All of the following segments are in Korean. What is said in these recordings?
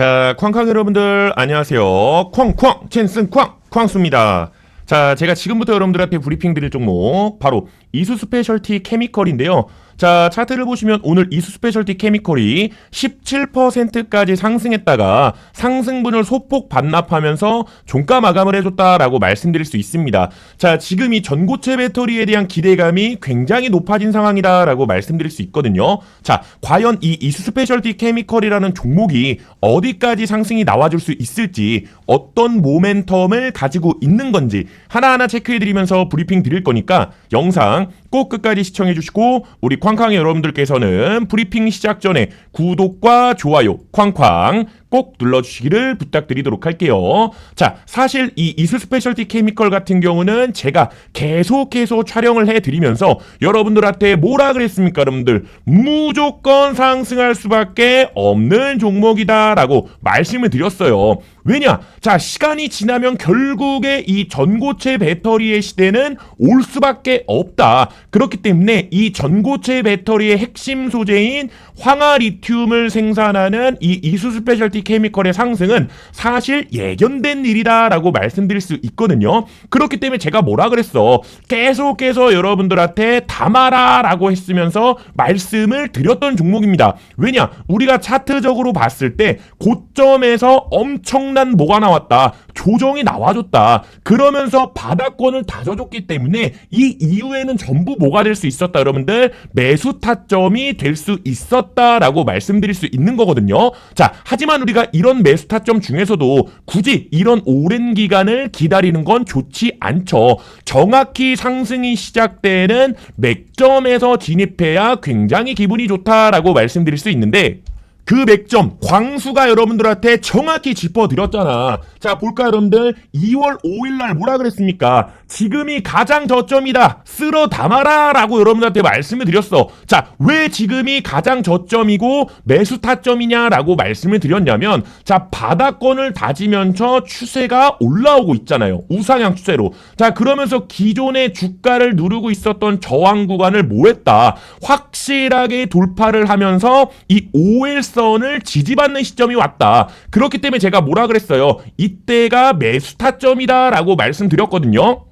자, 쾅쾅 여러분들 안녕하세요. 쾅쾅 첸슨 쾅 쾅수입니다. 자, 제가 지금부터 여러분들한테 브리핑 드릴 종목 바로 이수 스페셜티 케미컬인데요. 자, 차트를 보시면 오늘 이수 스페셜티 케미컬이 17%까지 상승했다가 상승분을 소폭 반납하면서 종가 마감을 해줬다라고 말씀드릴 수 있습니다. 자, 지금 이 전고체 배터리에 대한 기대감이 굉장히 높아진 상황이다라고 말씀드릴 수 있거든요. 자, 과연 이 이수 스페셜티 케미컬이라는 종목이 어디까지 상승이 나와줄 수 있을지 어떤 모멘텀을 가지고 있는 건지 하나하나 체크해드리면서 브리핑 드릴 거니까 영상 꼭 끝까지 시청해 주시고 우리 쾅쾅 여러분들께서는 브리핑 시작 전에 구독과 좋아요 쾅쾅 꼭 눌러주시기를 부탁드리도록 할게요. 자, 사실 이 이수 스페셜티 케미컬 같은 경우는 제가 계속해서 촬영을 해드리면서 여러분들한테 뭐라 그랬습니까, 여러분들? 무조건 상승할 수밖에 없는 종목이다라고 말씀을 드렸어요. 왜냐? 자, 시간이 지나면 결국에 이 전고체 배터리의 시대는 올 수밖에 없다. 그렇기 때문에 이 전고체 배터리의 핵심 소재인 황화 리튬을 생산하는 이 이수 스페셜티 케미컬의 상승은 사실 예견된 일이다라고 말씀드릴 수 있거든요. 그렇기 때문에 제가 뭐라 그랬어? 계속해서 여러분들한테 담아라라고 했으면서 말씀을 드렸던 종목입니다. 왜냐? 우리가 차트적으로 봤을 때 고점에서 엄청난 뭐가 나왔다. 조정이 나와줬다. 그러면서 바닥권을 다져줬기 때문에 이 이후에는 전부 뭐가 될 수 있었다. 여러분들 매수 타점이 될 수 있었다라고 말씀드릴 수 있는 거거든요. 자, 하지만 우리 가 이런 매수 타점 중에서도 굳이 이런 오랜 기간을 기다리는 건 좋지 않죠. 정확히 상승이 시작되는 맥점에서 진입해야 굉장히 기분이 좋다라고 말씀드릴 수 있는데 그 맥점 광수가 여러분들한테 정확히 짚어드렸잖아. 자 볼까 여러분들 2월 5일날 뭐라 그랬습니까? 지금이 가장 저점이다. 쓸어 담아라 라고 여러분들한테 말씀을 드렸어. 자 왜 지금이 가장 저점이고 매수 타점이냐라고 말씀을 드렸냐면 자 바닥권을 다지면서 추세가 올라오고 있잖아요. 우상향 추세로. 자 그러면서 기존의 주가를 누르고 있었던 저항 구간을 뭐했다. 확실하게 돌파를 하면서 이 5일선 을 지지받는 시점이 왔다. 그렇기 때문에 제가 뭐라 그랬어요. 이때가 매수 타점이다라고 말씀드렸거든요.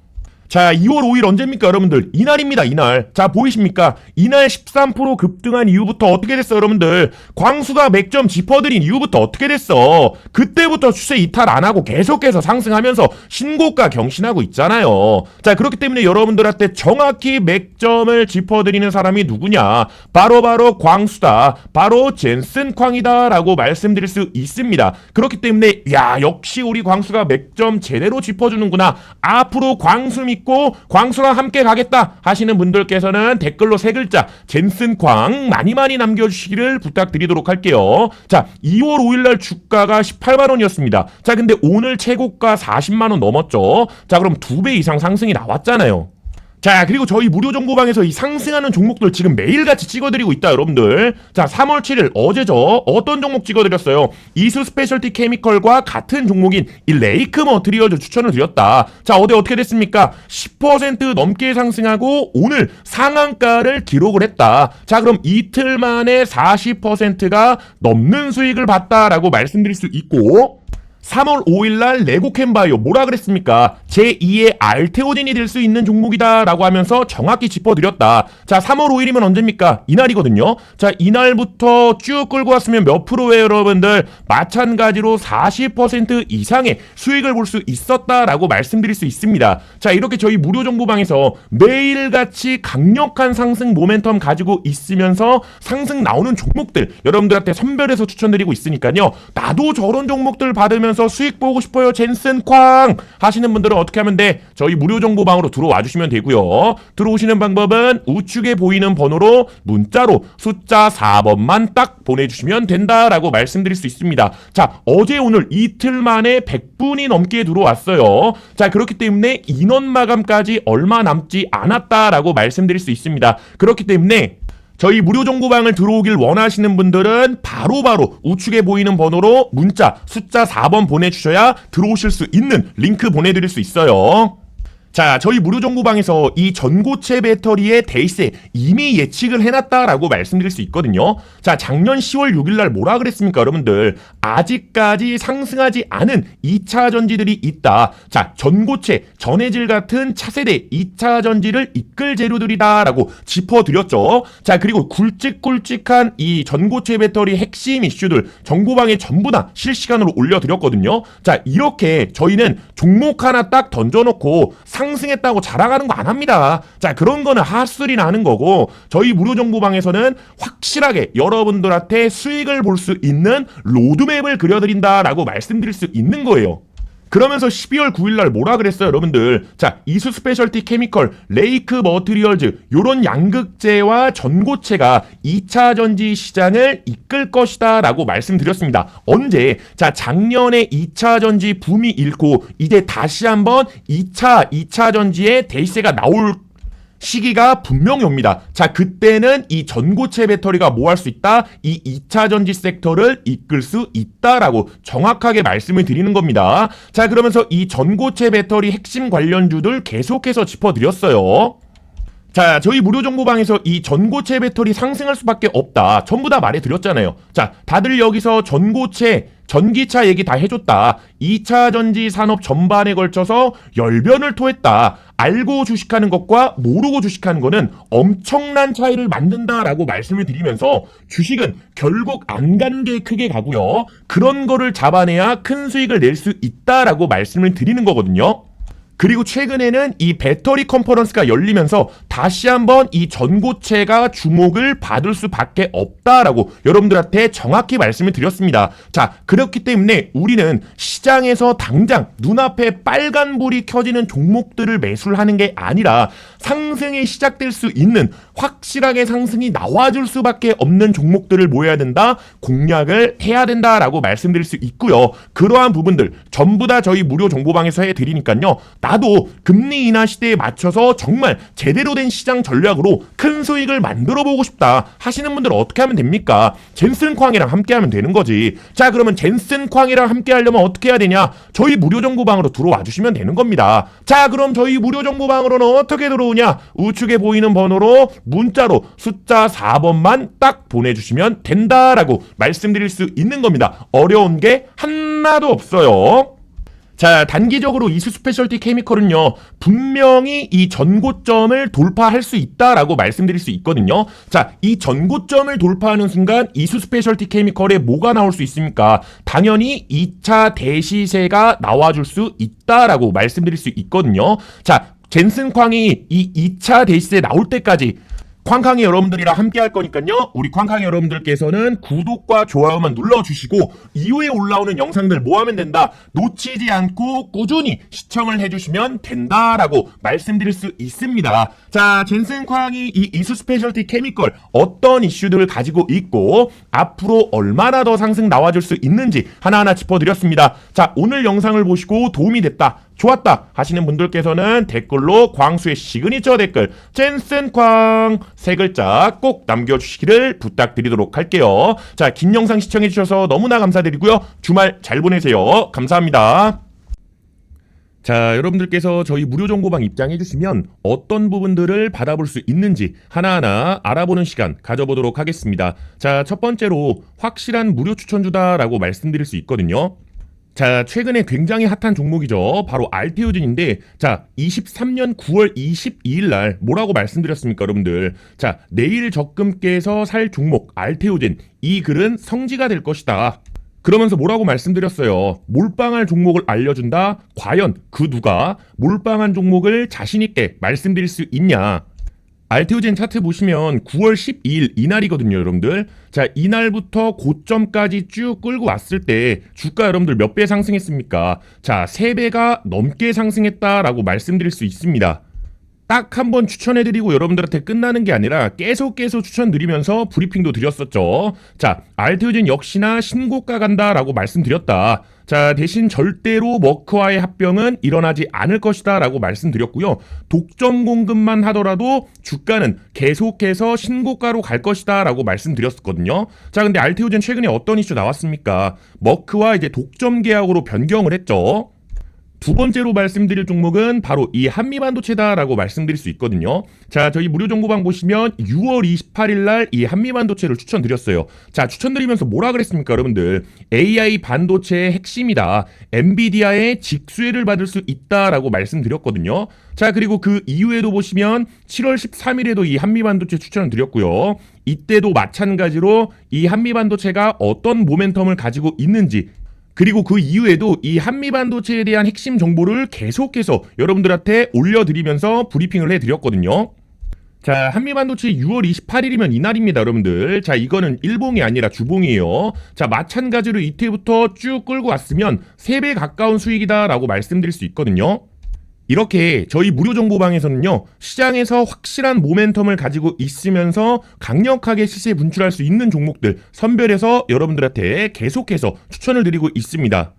자, 2월 5일 언제입니까, 여러분들? 이날입니다, 이날. 자, 보이십니까? 이날 13% 급등한 이후부터 어떻게 됐어, 여러분들? 광수가 맥점 짚어드린 이후부터 어떻게 됐어? 그때부터 추세 이탈 안 하고 계속해서 상승하면서 신고가 경신하고 있잖아요. 자, 그렇기 때문에 여러분들한테 정확히 맥점을 짚어드리는 사람이 누구냐? 바로바로 바로 광수다. 바로 젠슨 쾅이다라고 말씀드릴 수 있습니다. 그렇기 때문에, 야, 역시 우리 광수가 맥점 제대로 짚어주는구나. 앞으로 광수 믿고 광수랑 함께 가겠다 하시는 분들께서는 댓글로 세 글자 젠슨 광 많이 많이 남겨주시기를 부탁드리도록 할게요. 자, 2월 5일날 주가가 18만 원이었습니다. 자, 근데 오늘 최고가 40만 원 넘었죠. 자, 그럼 두 배 이상 상승이 나왔잖아요. 자, 그리고 저희 무료 정보방에서 이 상승하는 종목들 지금 매일같이 찍어드리고 있다, 여러분들. 자, 3월 7일 어제죠. 어떤 종목 찍어드렸어요? 이수 스페셜티 케미컬과 같은 종목인 이 레이크 머트리얼즈 추천을 드렸다. 자, 어제 어떻게 됐습니까? 10% 넘게 상승하고 오늘 상한가를 기록을 했다. 자, 그럼 이틀 만에 40%가 넘는 수익을 봤다라고 말씀드릴 수 있고, 3월 5일날 레고캔바이오 뭐라 그랬습니까? 제2의 알테오딘이 될 수 있는 종목이다라고 하면서 정확히 짚어드렸다. 자, 3월 5일이면 언제입니까? 이날이거든요. 자, 이날부터 쭉 끌고 왔으면 몇 프로예요, 여러분들? 마찬가지로 40% 이상의 수익을 볼 수 있었다라고 말씀드릴 수 있습니다. 자, 이렇게 저희 무료 정보방에서 매일같이 강력한 상승 모멘텀 가지고 있으면서 상승 나오는 종목들 여러분들한테 선별해서 추천드리고 있으니까요. 나도 저런 종목들 받으면서 수익 보고 싶어요. 젠슨 쾅 하시는 분들은 어떻게 하면 돼? 저희 무료 정보방으로 들어와 주시면 되고요. 들어오시는 방법은 우측에 보이는 번호로 문자로 숫자 4번만 딱 보내주시면 된다라고 말씀드릴 수 있습니다. 자, 어제 오늘 이틀 만에 100분이 넘게 들어왔어요. 자, 그렇기 때문에 인원 마감까지 얼마 남지 않았다라고 말씀드릴 수 있습니다. 그렇기 때문에 저희 무료 정보방을 들어오길 원하시는 분들은 바로바로 바로 우측에 보이는 번호로 문자 숫자 4번 보내주셔야 들어오실 수 있는 링크 보내드릴 수 있어요. 자, 저희 무료 정보방에서 이 전고체 배터리의 데이세 이미 예측을 해놨다라고 말씀드릴 수 있거든요. 자, 작년 10월 6일날 뭐라 그랬습니까, 여러분들? 아직까지 상승하지 않은 2차 전지들이 있다. 자, 전고체, 전해질 같은 차세대 2차 전지를 이끌 재료들이다라고 짚어드렸죠. 자, 그리고 굵직굵직한 이 전고체 배터리 핵심 이슈들 정보방에 전부 다 실시간으로 올려드렸거든요. 자, 이렇게 저희는 종목 하나 딱 던져놓고 상승했다고 자랑하는 거 안 합니다. 자, 그런 거는 핫소리나 하는 거고, 저희 무료 정보방에서는 확실하게 여러분들한테 수익을 볼 수 있는 로드맵을 그려드린다라고 말씀드릴 수 있는 거예요. 그러면서 12월 9일날 뭐라 그랬어요, 여러분들? 자, 이수 스페셜티 케미컬, 레이크 머티리얼즈, 요런 양극재와 전고체가 2차 전지 시장을 이끌 것이다 라고 말씀드렸습니다. 언제? 자, 작년에 2차 전지 붐이 잃고, 이제 다시 한번 2차, 2차 전지의 데이세가 나올 시기가 분명히 옵니다. 자, 그때는 이 전고체 배터리가 뭐 할 수 있다? 이 2차 전지 섹터를 이끌 수 있다라고 정확하게 말씀을 드리는 겁니다. 자, 그러면서 이 전고체 배터리 핵심 관련주들 계속해서 짚어드렸어요. 자, 저희 무료 정보방에서 이 전고체 배터리 상승할 수밖에 없다. 전부 다 말해드렸잖아요. 자, 다들 여기서 전고체, 전기차 얘기 다 해줬다. 2차 전지 산업 전반에 걸쳐서 열변을 토했다. 알고 주식하는 것과 모르고 주식하는 거는 엄청난 차이를 만든다라고 말씀을 드리면서 주식은 결국 안 가는 게 크게 가고요. 그런 거를 잡아내야 큰 수익을 낼 수 있다라고 말씀을 드리는 거거든요. 그리고 최근에는 이 배터리 컨퍼런스가 열리면서 다시 한번 이 전고체가 주목을 받을 수밖에 없다라고 여러분들한테 정확히 말씀을 드렸습니다. 자, 그렇기 때문에 우리는 시장에서 당장 눈앞에 빨간불이 켜지는 종목들을 매수하는 게 아니라 상승이 시작될 수 있는 확실하게 상승이 나와줄 수밖에 없는 종목들을 모여야 된다, 공략을 해야 된다라고 말씀드릴 수 있고요. 그러한 부분들 전부 다 저희 무료 정보방에서 해드리니까요. 나도 금리 인하 시대에 맞춰서 정말 제대로 된 시장 전략으로 큰 수익을 만들어 보고 싶다 하시는 분들 어떻게 하면 됩니까? 젠슨 쾅이랑 함께 하면 되는 거지. 자, 그러면 젠슨 쾅이랑 함께 하려면 어떻게 해야 되냐? 저희 무료 정보방으로 들어와 주시면 되는 겁니다. 자, 그럼 저희 무료 정보방으로는 어떻게 들어오냐? 우측에 보이는 번호로 문자로 숫자 4번만 딱 보내주시면 된다라고 말씀드릴 수 있는 겁니다. 어려운 게 하나도 없어요. 자, 단기적으로 이수 스페셜티 케미컬은요, 분명히 이 전고점을 돌파할 수 있다라고 말씀드릴 수 있거든요. 자, 이 전고점을 돌파하는 순간 이수 스페셜티 케미컬에 뭐가 나올 수 있습니까? 당연히 2차 대시세가 나와줄 수 있다라고 말씀드릴 수 있거든요. 자, 젠슨 쾅이 이 2차 대시세 나올 때까지 쾅쾅이 여러분들이랑 함께 할 거니까요. 우리 쾅쾅이 여러분들께서는 구독과 좋아요만 눌러주시고 이후에 올라오는 영상들 뭐 하면 된다? 놓치지 않고 꾸준히 시청을 해주시면 된다라고 말씀드릴 수 있습니다. 자, 젠슨 쾅이 이 이수 스페셜티 케미컬 어떤 이슈들을 가지고 있고 앞으로 얼마나 더 상승 나와줄 수 있는지 하나하나 짚어드렸습니다. 자, 오늘 영상을 보시고 도움이 됐다. 좋았다 하시는 분들께서는 댓글로 광수의 시그니처 댓글 젠슨 쾅세 글자 꼭 남겨주시기를 부탁드리도록 할게요. 자, 긴 영상 시청해주셔서 너무나 감사드리고요. 주말 잘 보내세요. 감사합니다. 자, 여러분들께서 저희 무료 정보방 입장해 주시면 어떤 부분들을 받아볼 수 있는지 하나하나 알아보는 시간 가져보도록 하겠습니다. 자, 첫 번째로 확실한 무료 추천주다라고 말씀드릴 수 있거든요. 자, 최근에 굉장히 핫한 종목이죠. 바로 알테오진인데, 자, 23년 9월 22일 날 뭐라고 말씀드렸습니까, 여러분들? 자, 내일 적금께서 살 종목 알테오진 이 글은 성지가 될 것이다. 그러면서 뭐라고 말씀드렸어요? 몰빵할 종목을 알려준다? 과연 그 누가 몰빵한 종목을 자신 있게 말씀드릴 수 있냐? 알테오젠 차트 보시면 9월 12일 이날이거든요, 여러분들. 자, 이날부터 고점까지 쭉 끌고 왔을 때 주가 여러분들 몇 배 상승했습니까? 자, 3배가 넘게 상승했다라고 말씀드릴 수 있습니다. 딱 한 번 추천해드리고 여러분들한테 끝나는 게 아니라 계속 계속 추천드리면서 브리핑도 드렸었죠. 자, 알테오젠 역시나 신고가 간다라고 말씀드렸다. 자, 대신 절대로 머크와의 합병은 일어나지 않을 것이다 라고 말씀드렸고요. 독점 공급만 하더라도 주가는 계속해서 신고가로 갈 것이다 라고 말씀드렸었거든요. 자, 근데 알테오젠 최근에 어떤 이슈 나왔습니까? 머크와 이제 독점 계약으로 변경을 했죠. 두 번째로 말씀드릴 종목은 바로 이 한미 반도체다라고 말씀드릴 수 있거든요. 자, 저희 무료 정보방 보시면 6월 28일 날 이 한미 반도체를 추천드렸어요. 자, 추천드리면서 뭐라 그랬습니까, 여러분들? AI 반도체의 핵심이다. 엔비디아의 직수혜를 받을 수 있다라고 말씀드렸거든요. 자, 그리고 그 이후에도 보시면 7월 13일에도 이 한미 반도체 추천을 드렸고요. 이때도 마찬가지로 이 한미 반도체가 어떤 모멘텀을 가지고 있는지 그리고 그 이후에도 이 한미 반도체에 대한 핵심 정보를 계속해서 여러분들한테 올려드리면서 브리핑을 해드렸거든요. 자, 한미 반도체 6월 28일이면 이날입니다, 여러분들. 자, 이거는 일봉이 아니라 주봉이에요. 자, 마찬가지로 이때부터 쭉 끌고 왔으면 3배 가까운 수익이다라고 말씀드릴 수 있거든요. 이렇게 저희 무료 정보방에서는요, 시장에서 확실한 모멘텀을 가지고 있으면서 강력하게 시세 분출할 수 있는 종목들 선별해서 여러분들한테 계속해서 추천을 드리고 있습니다.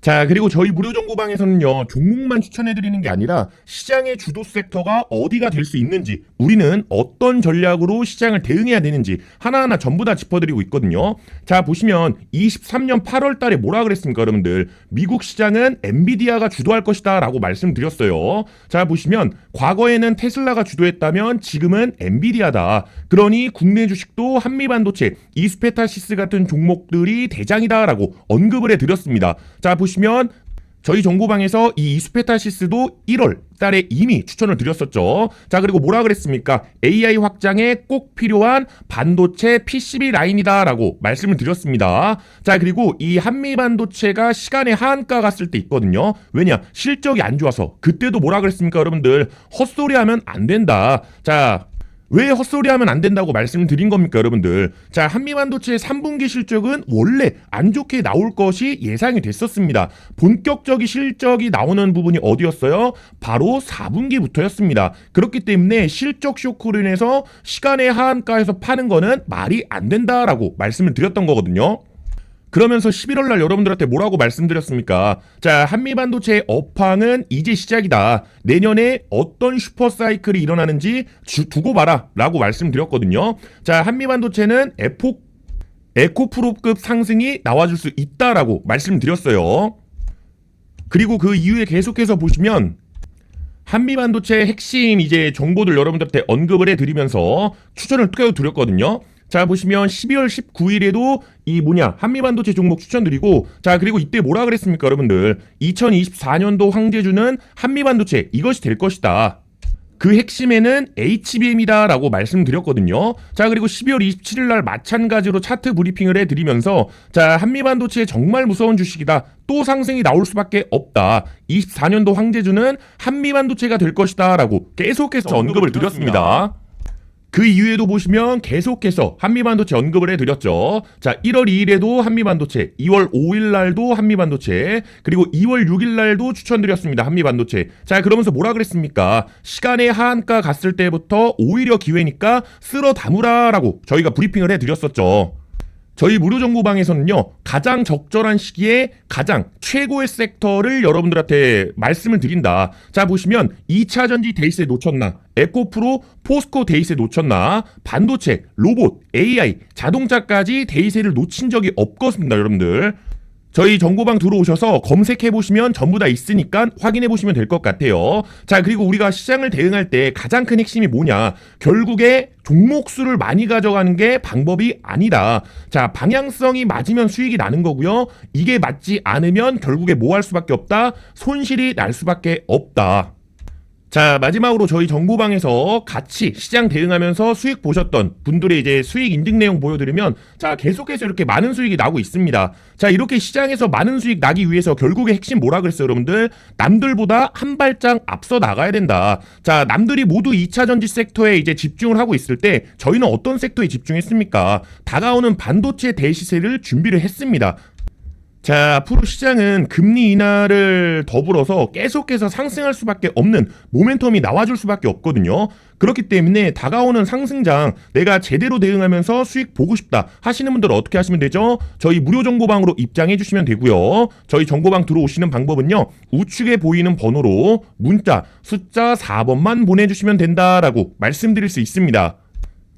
자, 그리고 저희 무료 정보방에서는요, 종목만 추천해드리는 게 아니라 시장의 주도 섹터가 어디가 될 수 있는지, 우리는 어떤 전략으로 시장을 대응해야 되는지 하나하나 전부 다 짚어드리고 있거든요. 자, 보시면 23년 8월 달에 뭐라 그랬습니까, 여러분들? 미국 시장은 엔비디아가 주도할 것이다 라고 말씀드렸어요. 자, 보시면 과거에는 테슬라가 주도했다면 지금은 엔비디아다. 그러니 국내 주식도 한미반도체, 이스페타시스 같은 종목들이 대장이다 라고 언급을 해드렸습니다. 자, 보시면 저희 정보방에서 이 이스페타시스도 1월 달에 이미 추천을 드렸었죠. 자, 그리고 뭐라 그랬습니까? AI 확장에 꼭 필요한 반도체 PCB 라인이다라고 말씀을 드렸습니다. 자, 그리고 이 한미 반도체가 시간의 하한가 갔을 때 있거든요. 왜냐? 실적이 안 좋아서. 그때도 뭐라 그랬습니까, 여러분들? 헛소리 하면 안 된다. 자, 왜 헛소리 하면 안 된다고 말씀을 드린 겁니까, 여러분들? 자, 한미반도체의 3분기 실적은 원래 안 좋게 나올 것이 예상이 됐었습니다. 본격적인 실적이 나오는 부분이 어디였어요? 바로 4분기부터였습니다. 그렇기 때문에 실적 쇼크로 인해서 시간의 하한가에서 파는 거는 말이 안 된다라고 말씀을 드렸던 거거든요. 그러면서 11월 날 여러분들한테 뭐라고 말씀드렸습니까? 자, 한미 반도체의 업황은 이제 시작이다. 내년에 어떤 슈퍼 사이클이 일어나는지 주, 두고 봐라라고 말씀드렸거든요. 자, 한미 반도체는 에포 에코프로급 상승이 나와줄 수 있다라고 말씀드렸어요. 그리고 그 이후에 계속해서 보시면 한미 반도체의 핵심 이제 정보들 여러분들한테 언급을 해드리면서 추천을 또 드렸거든요. 자 보시면 12월 19일에도 이 뭐냐 한미반도체 종목 추천드리고 자 그리고 이때 뭐라 그랬습니까 여러분들 2024년도 황제주는 한미반도체 이것이 될 것이다 그 핵심에는 HBM이다 라고 말씀드렸거든요. 자, 그리고 12월 27일 날 마찬가지로 차트 브리핑을 해드리면서 자, 한미반도체 정말 무서운 주식이다. 또 상승이 나올 수밖에 없다. 24년도 황제주는 한미반도체가 될 것이다 라고 계속해서 언급을 드렸습니다. 그 이후에도 보시면 계속해서 한미반도체 언급을 해드렸죠. 자, 1월 2일에도 한미반도체, 2월 5일 날도 한미반도체, 그리고 2월 6일 날도 추천드렸습니다. 한미반도체. 자, 그러면서 뭐라 그랬습니까? 시간의 하한가 갔을 때부터 오히려 기회니까 쓸어 담으라라고 저희가 브리핑을 해드렸었죠. 저희 무료 정보방에서는요 가장 적절한 시기에 가장 최고의 섹터를 여러분들한테 말씀을 드린다. 자 보시면 2차 전지 데이스에 놓쳤나, 에코프로, 포스코 데이스에 놓쳤나, 반도체, 로봇, AI, 자동차까지 데이스를 놓친 적이 없거든요, 여러분들. 저희 정보방 들어오셔서 검색해 보시면 전부 다 있으니까 확인해 보시면 될 것 같아요. 자, 그리고 우리가 시장을 대응할 때 가장 큰 핵심이 뭐냐? 결국에 종목 수를 많이 가져가는 게 방법이 아니다. 자, 방향성이 맞으면 수익이 나는 거고요. 이게 맞지 않으면 결국에 뭐 할 수밖에 없다? 손실이 날 수밖에 없다. 자, 마지막으로 저희 정보방에서 같이 시장 대응하면서 수익 보셨던 분들의 이제 수익 인증 내용 보여드리면 자, 계속해서 이렇게 많은 수익이 나고 있습니다. 자, 이렇게 시장에서 많은 수익 나기 위해서 결국에 핵심 뭐라 그랬어요, 여러분들? 남들보다 한 발짝 앞서 나가야 된다. 자, 남들이 모두 2차 전지 섹터에 이제 집중을 하고 있을 때 저희는 어떤 섹터에 집중했습니까? 다가오는 반도체 대시세를 준비를 했습니다. 자, 앞으로 시장은 금리 인하를 더불어서 계속해서 상승할 수밖에 없는 모멘텀이 나와줄 수밖에 없거든요. 그렇기 때문에 다가오는 상승장 내가 제대로 대응하면서 수익 보고 싶다 하시는 분들은 어떻게 하시면 되죠? 저희 무료 정보방으로 입장해 주시면 되고요. 저희 정보방 들어오시는 방법은요. 우측에 보이는 번호로 문자 숫자 4번만 보내주시면 된다라고 말씀드릴 수 있습니다.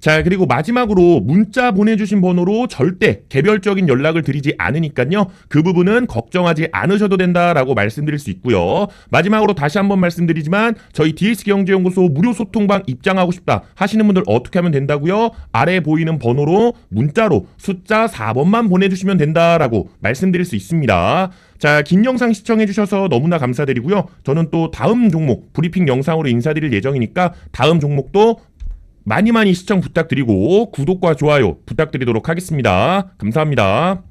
자, 그리고 마지막으로 문자 보내주신 번호로 절대 개별적인 연락을 드리지 않으니까요. 그 부분은 걱정하지 않으셔도 된다라고 말씀드릴 수 있고요. 마지막으로 다시 한번 말씀드리지만 저희 DS경제연구소 무료 소통방 입장하고 싶다 하시는 분들 어떻게 하면 된다고요? 아래 보이는 번호로 문자로 숫자 4번만 보내주시면 된다라고 말씀드릴 수 있습니다. 자, 긴 영상 시청해주셔서 너무나 감사드리고요. 저는 또 다음 종목 브리핑 영상으로 인사드릴 예정이니까 다음 종목도 많이 많이 시청 부탁드리고 구독과 좋아요 부탁드리도록 하겠습니다. 감사합니다.